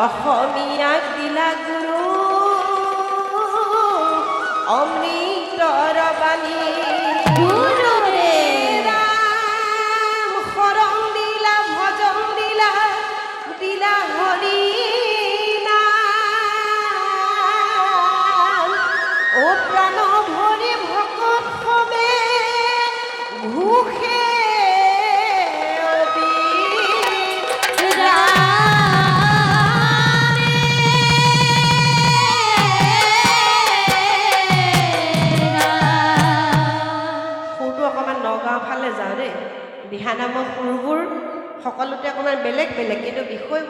অসমীয়া দিলা গুরু অমৃতৰ বাণী।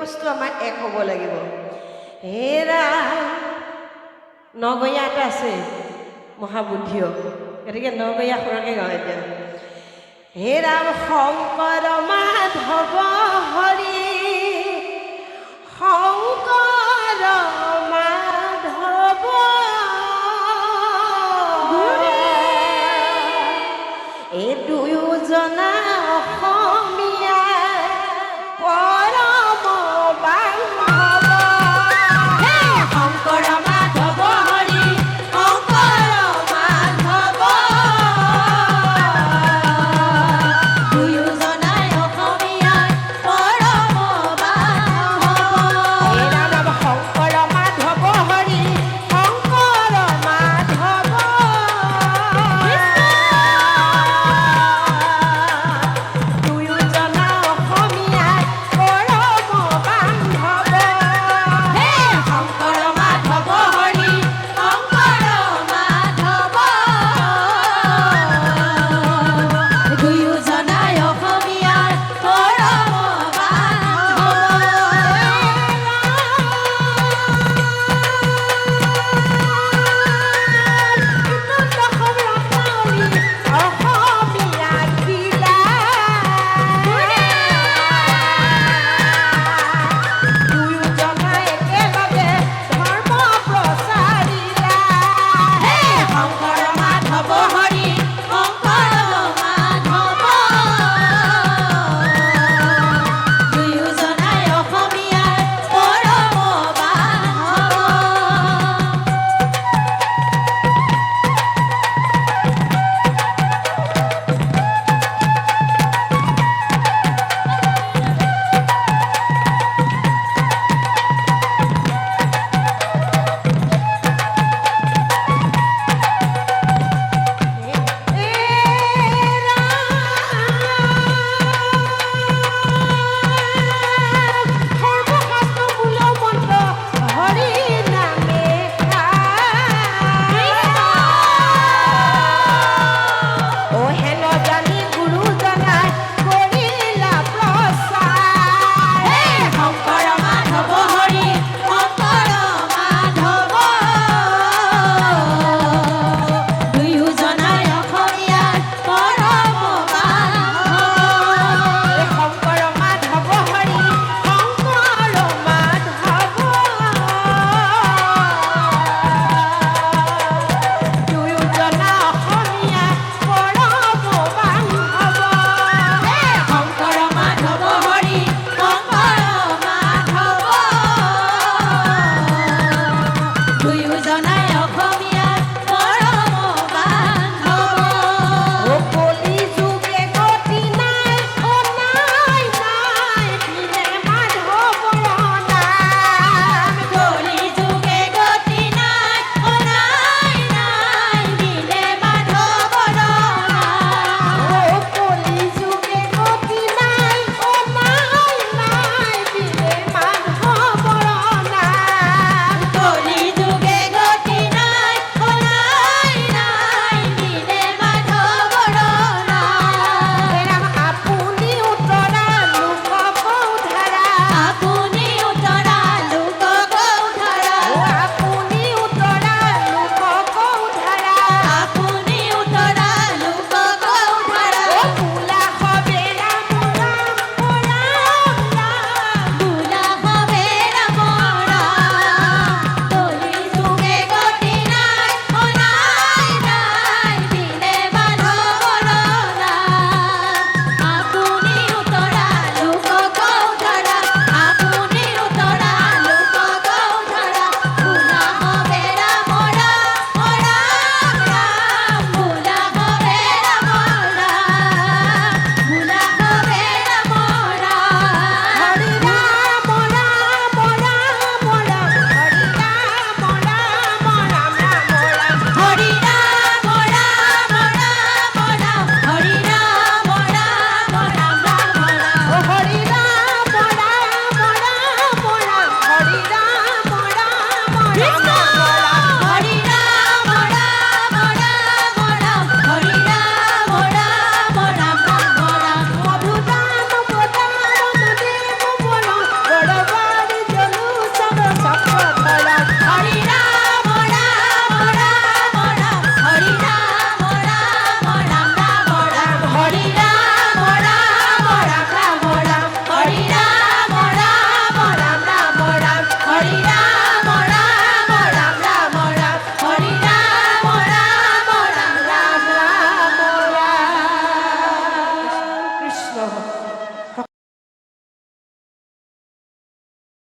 বস্তু আমাৰ এক হ'ব লাগিব। হেৰা নগঞা এটা আছে, মহাবুদ্ধিও। গতিকে নগঞা সুৰকে গাওঁ এতিয়া। হে ৰাম শংকৰ মাধৱ হৰি, শংকৰ